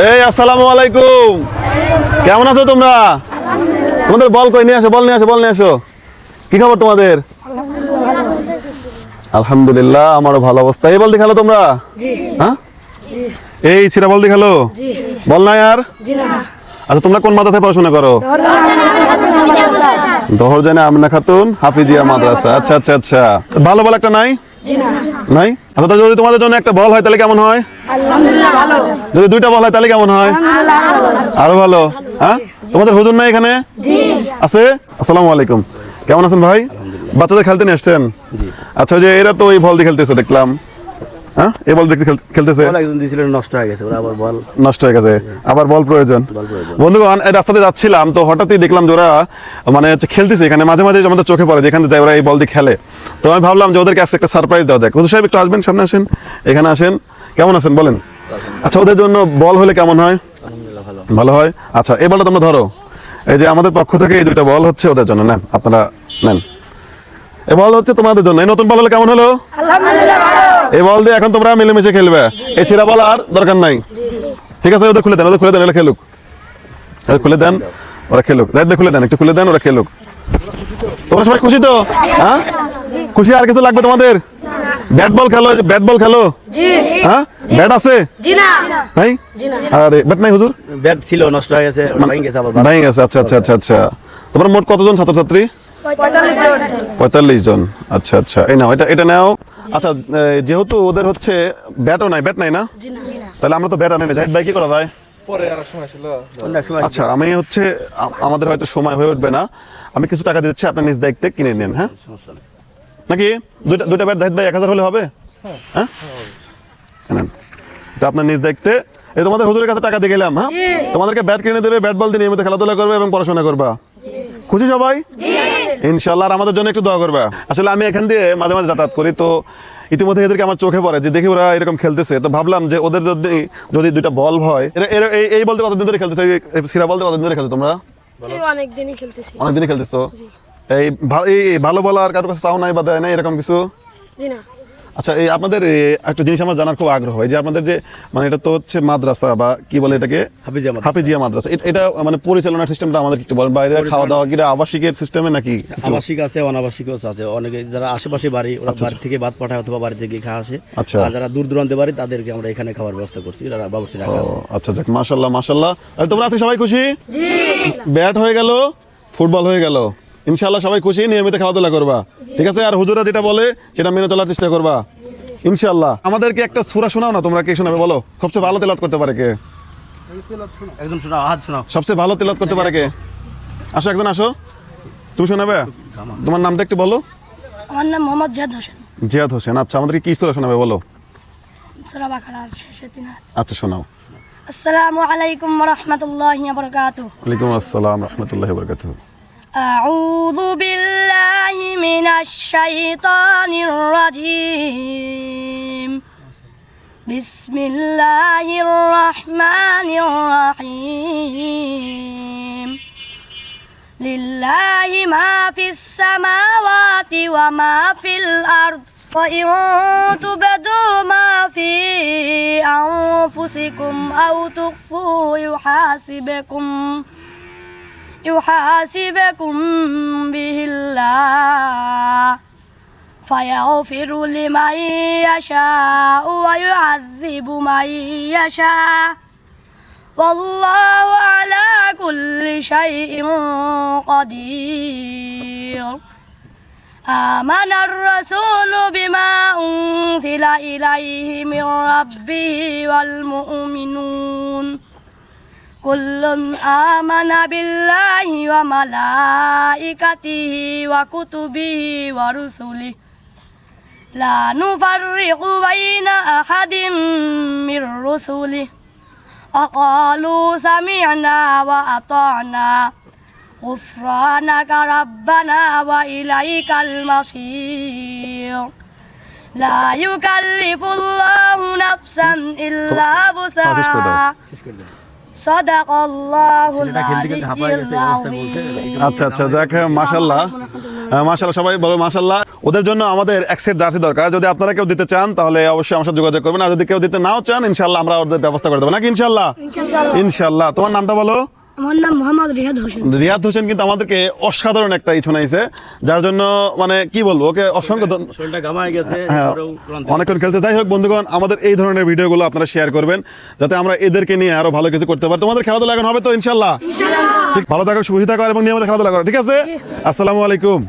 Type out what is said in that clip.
এই আসসালামু আলাইকুম। কেমন আছো তোমরা? তোমাদের বল কই নিয়ে আসো বল নিয়ে আসো বল নিয়ে আসো। কি খবর তোমাদের? আলহামদুলিল্লাহ আমারও ভালো অবস্থা। এই বল দেখাল তোমরা? হ্যাঁ? এই ছিটা বল দেখাল? বল না আর? আচ্ছা তোমরা কোন মাদ্রাসায় পড়াশোনা করো? দহর দহরজানে আমিনা খাতুন হাফিজিয়া মাদ্রাসা। আচ্ছা আচ্ছা আচ্ছা। ভালো বল একটা নাই? নাই? আচ্ছা যদি তোমাদের জন্য একটা বল হয় তাহলে কেমন হয়? যদি দুইটা বল হয় তাহলে কেমন হয়? আরও ভালো। হ্যাঁ? তোমাদের হুজুর নাই এখানে? আছে? আসসালামু আলাইকুম। কেমন আছেন ভাই? বাচ্চাদের খেলতে নিয়ে আসছেন? আচ্ছা যে এরা তো ওই বল দিয়ে খেলতেছে দেখলাম। হ্যাঁ? এই বল দেখতে খেলতেছে? একজন দিয়েছিল নষ্ট হয়ে গেছে আবার বল। নষ্ট হয়ে গেছে। আবার বল প্রয়োজন। বল প্রয়োজন। বন্ধুগণ এই রাস্তাতে যাচ্ছিলাম তো হঠাৎই দেখলাম যে ওরা মানে হচ্ছে খেলতেছে এখানে মাঝে মাঝে আমাদের চোখে পড়ে যেখানে যাই ওরা এই বল দিয়ে খেলে। তো আমি ভাবলাম যে ওদেরকে আজকে একটা সারপ্রাইজ দেওয়া দেখ হুজুর সাহেব একটু আসবেন সামনে আসেন। এখানে আসেন। কেমন আছেন বলেন? আচ্ছা ওদের জন্য বল হলে কেমন হয়? ভালো। হয়? আচ্ছা এই বলটা তোমরা ধরো এই যে আমাদের পক্ষ থেকে এই দুইটা বল হচ্ছে ওদের জন্য নেন আপনারা নেন। এই বল হচ্ছে তোমাদের জন্য। এই নতুন বল হলে কেমন হলো? এই বল দিয়ে এখন তোমরা মিলেমিশে খেলবে। এই সিরা বল আর দরকার নাই। ঠিক আছে ওদের খুলে দেন ওদের খুলে দেন ওরা খেলুক। খুলে দেন ওরা খেলুক। দেন খুলে দেন একটু খুলে দেন ওরা খেলুক। তোমরা সবাই খুশি তো? হ্যাঁ? খুশি আর কিছু লাগবে তোমাদের? ব্যাট বল খেলো ব্যাট বল খেলো? হ্যাঁ? ব্যাট আছে? নাই? আরে ব্যাট নাই হুজুর? ব্যাট ছিল নষ্ট হয়ে গেছে ভেঙে গেছে আবার আছে আচ্ছা আচ্ছা আচ্ছা আচ্ছা। তোমরা মোট কতজন ছাত্রছাত্রী? পঁয়তাল্লিশ জন। আচ্ছা আচ্ছা। এই নাও এটা এটা নাও। আচ্ছা যেহেতু ওদের হচ্ছে ব্যাটও নাই ব্যাট নাই না? তাহলে আমরা তো ব্যাট আনি না জাহিদ ভাই কি করা যায় আচ্ছা আমি হচ্ছে আমাদের হয়তো সময় হয়ে উঠবে না। আমি কিছু টাকা দিচ্ছি আপনার নিজ দায়িত্বে কিনে নেন হ্যাঁ? সমস্যা নেই। নাকি? দুইটা দুইটা ব্যাট জাহিদ ভাই এক হাজার হলে হবে? হ্যাঁ? নেন। তো আপনার নিজ দায়িত্বে। এই তোমাদের হুজুরের কাছে টাকা দিয়ে গেলাম হ্যাঁ? তোমাদেরকে ব্যাট কিনে দেবে ব্যাট বল দিয়ে নিয়মিত খেলাধুলা করবে এবং পড়াশোনা করবা। খুশি সবাই? ইনশাল্লাহ আর আমাদের জন্য একটু দোয়া করবা। আসলে আমি এখান দিয়ে মাঝে মাঝে যাতায়াত করি তো ইতিমধ্যে এদেরকে আমার চোখে পড়ে যে দেখি ওরা এরকম খেলতেছে। তো ভাবলাম যে ওদের যদি যদি দুইটা বল হয় এই- এই বলতে কতদিন ধরে খেলতেছে? সিরা বলতে কতদিন ধরে খেলছো তোমরা? এই অনেক দিনই খেলতেছি। অনেকদিনই খেলতেছো? এই ভালো বল আর কারোর কাছে তাও নাই বা দেয় নাই এরকম কিছু? জি না। আচ্ছা এই আপনাদের একটা জিনিস আমার জানার খুব আগ্রহ এই যে আপনাদের যে মানে এটা তো হচ্ছে মাদ্রাসা বা কি বলে এটাকে? হাফিজিয়া মাদ্রাসা। হাফিজিয়া মাদ্রাসা। এটা মানে পরিচালনার সিস্টেমটা আমাদের একটু বলেন বাইরে খাওয়া দাওয়া কি আবাসিকের সিস্টেমে নাকি? আবাসিক আছে অনাবাসিকও আছে। অনেকে যারা আশেপাশে বাড়ি ওরা বাড়ি থেকে ভাত পাঠায় অথবা বাড়ি থেকে খাওয়া আসে। আচ্ছা। আর যারা দূর দূরান্তে বাড়ি তাদেরকে আমরা এখানে খাওয়ার ব্যবস্থা করছি যারা বাবুর্চি রাখা আছে। আচ্ছা যাক মাশাল্লাহ আর তোমরা আজকে সবাই খুশি? জি ব্যাট হয়ে গেল ফুটবল হয়ে গেল। ইনশাল্লাহ সবাই খুশি নিয়মিত খেলাধুলা করবা। ঠিক আছে? আর হুজুরা যেটা বলে সেটা মেনে চলার চেষ্টা করবা। ইনশাল্লাহ আমাদেরকে একটা সুরা শোনাও না তোমরা কে শোনাবে? বলো। সবচেয়ে ভালো তেলাত করতে পারে কে? একজন শোনাও হাত শোনাও। সবচেয়ে ভালো তেলাত করতে পারে কে? আসো একজন আসো। তুমি শোনাবে? তোমার নামটা একটু বলো। আমার নাম মোহাম্মদ জাদ হোসেন। জিয়াদ হোসেন। আচ্ছা আমাদেরকে কি সুরা শোনাবে বলো। সুরা বাকারার শেষে তিন আচ্ছা শোনাও। আসসালামু আলাইকুম রহমতুল্লাহি বারকাতু ওয়ালাইকুম আসসালাম রহমতুল্লাহ বরকাত أعوذ بالله من الشيطان الرجيم. بسم الله الرحمن الرحيم. لله ما في السماوات وما في الأرض وإن تبدوا ما في أنفسكم أو تخفوه يحاسبكم. يحاسبكم به الله. فيغفر لمن يشاء ويعذب من يشاء. والله على كل شيء قدير. آمن الرسول بما أنزل إليه من ربه والمؤمنون. كل آمن بالله وملائكته وكتبه ورسله لا نفرق بين أحد من رسله وقالوا سمعنا وأطعنا غفرانك ربنا وإليك المصير لا يكلف الله نفسا إلا وسعها আচ্ছা আচ্ছা দেখ মাসাল্লাহ মাসাল্লাহ সবাই বলো মাসাল্লাহ ওদের জন্য আমাদের এক সেট জার্সি দরকার। যদি আপনারা কেউ দিতে চান তাহলে অবশ্যই আমার সাথে যোগাযোগ করবেন। আর যদি কেউ দিতে নাও চান ইনশাল্লাহ আমরা ওদের ব্যবস্থা করে দেবো। নাকি ইনশাল্লাহ ইনশাল্লাহ তোমার নামটা বলো। আমার নাম মোহাম্মদ রিয়াদ হোসেন। রিয়াদ হোসেন কিন্তু আমাদেরকে অসাধারণ একটা ই শোনাইছে যার জন্য মানে কি বলব ওকে অসংখ্য হ্যাঁ ক্লান্ত। অনেকক্ষণ খেলতে যাই হোক বন্ধুগণ আমাদের এই ধরনের ভিডিওগুলো আপনারা শেয়ার করবেন যাতে আমরা এদেরকে নিয়ে আরও ভালো কিছু করতে পারি। তোমাদের খেলাধুলা এখন হবে তো ইনশাল্লাহ ঠিক ভালো থাকো সুবিধা থাকো এবং নিয়মিত খেলাধুলা করো ঠিক আছে? আসসালামু আলাইকুম।